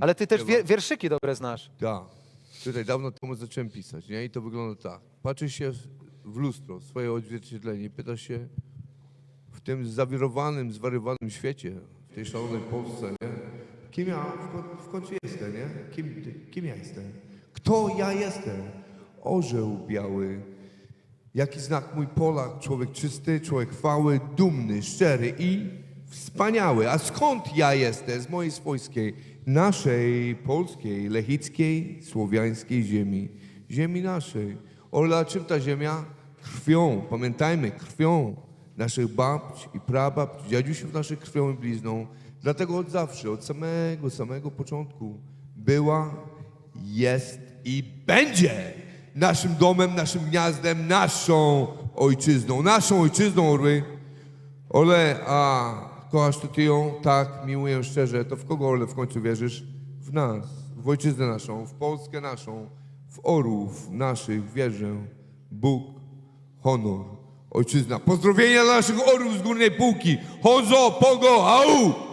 Ale ty też wie, wierszyki dobre znasz. Tak. Tutaj dawno temu zacząłem pisać, nie? I to wygląda tak. Patrzysz się w lustro, w swoje odzwierciedlenie i pytasz się w tym zawirowanym, zwariowanym świecie, w tej szalonej Polsce, nie? Kim ja w, ko- w końcu jestem, nie? Kim, kim ja jestem? Kto ja jestem? Orzeł biały. Jaki znak mój Polak, człowiek czysty, człowiek chwały, dumny, szczery i wspaniały. A skąd ja jestem? Z mojej swojskiej, naszej, polskiej, lechickiej, słowiańskiej ziemi. Ziemi naszej. Ola, czym ta ziemia? Krwią. Pamiętajmy, krwią naszych babć i prababć, dziadusiów naszych krwią i blizną. Dlatego od zawsze, od samego, samego początku była, jest i będzie naszym domem, naszym gniazdem, naszą ojczyzną. Naszą ojczyzną, Orły. Ole, a kochasz ty ją? Tak, miłuję szczerze. To w kogo, Ole, w końcu wierzysz? W nas, w ojczyznę naszą, w Polskę naszą, w orłów naszych wierzę. Bóg, honor, ojczyzna. Pozdrowienia dla naszych orłów z górnej półki. Honzo, pogo, au!